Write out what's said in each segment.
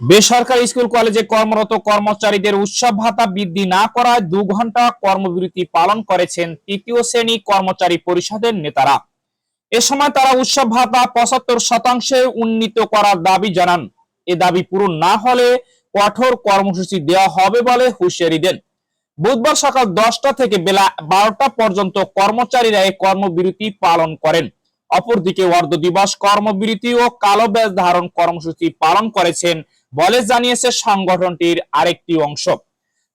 বেসরকারি স্কুল, কলেজে কর্মরত কর্মচারীদের উৎসব ভাতা বৃদ্ধি না করায় দু ঘণ্টা কর্মবিরতি পালন করেছেন তৃতীয় শ্রেণি কর্মচারী পরিষদের নেতারা। এ সময় তারা উৎসব ভাতা পঁচাত্তর শতাংশে উন্নীত করার দাবি জানান। এ দাবি পূরণ না হলে কঠোর কর্মসূচি দেওয়া হবে বলে হুঁশিয়ারি দেন। বুধবার সকাল দশটা থেকে বেলা বারোটা পর্যন্ত কর্মচারীরা এই কর্মবিরতি পালন করেন। অপরদিকে অর্ধ দিবস কর্মবিরতি ও কালো ব্যাজ ধারণ কর্মসূচি পালন করেছেন বলে জানিয়েছে সংগঠনটির আরেকটি অংশ।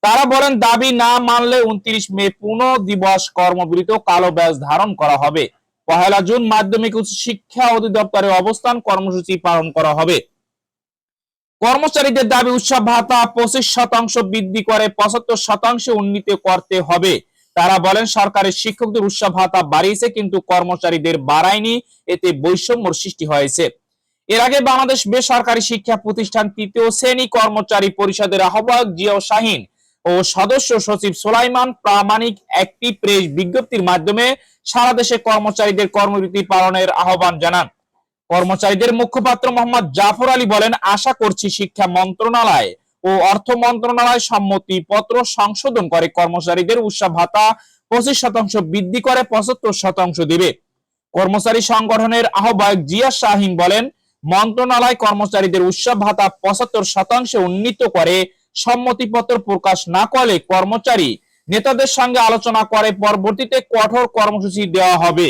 তারা বলেন, দাবি না মানলে উনত্রিশ মে পুনঃ দিবস কর্মবিরতি কালো ব্যাজ ধারণ করা হবে। পহেলা জুন মাধ্যমিক উচ্চ শিক্ষা অধিদপ্তরে অবস্থান কর্মসূচি পালন করা হবে। কর্মচারীদের দাবি, উৎসব ভাতা পঁচিশ শতাংশ বৃদ্ধি করে পঁচাত্তর শতাংশে উন্নীত করতে হবে। তারা বলেন, সরকারের শিক্ষকদের উৎসব ভাতা বাড়িয়েছে, কিন্তু কর্মচারীদের বাড়ায়নি। এতে বৈষম্যর সৃষ্টি হয়েছে। এর আগে বাংলাদেশ বেসরকারি শিক্ষা প্রতিষ্ঠান তৃতীয় শ্রেণি কর্মচারী পরিষদের আহ্বায়ক জিয়াও শাহিন ও সদস্য সচিব সোলাইমান প্রামাণিক একটি প্রেস বিজ্ঞপ্তির মাধ্যমে সারা দেশে কর্মচারীদের কর্মবিরতি পালনের আহ্বান জানান। কর্মচারীদের মুখপাত্র মোহাম্মদ জাফর আলী বলেন, আশা করছি শিক্ষা মন্ত্রণালয় ও অর্থ মন্ত্রণালয় সম্মতি পত্র সংশোধন করে কর্মচারীদের উৎসাহ ভাতা পঁচিশ শতাংশ বৃদ্ধি করে পঁচাত্তর শতাংশ দিবে। কর্মচারী সংগঠনের আহ্বায়ক জিয়া শাহিন বলেন মন্ত্রণালয় কর্মচারীদের উৎসব ভাতা পঁচাত্তর শতাংশে উন্নীত করে। সম্মতিপত্র প্রকাশ না করলে কর্মচারী নেতাদের সঙ্গে আলোচনা করে। পরবর্তীতে কঠোর কর্মসূচি দেওয়া হবে।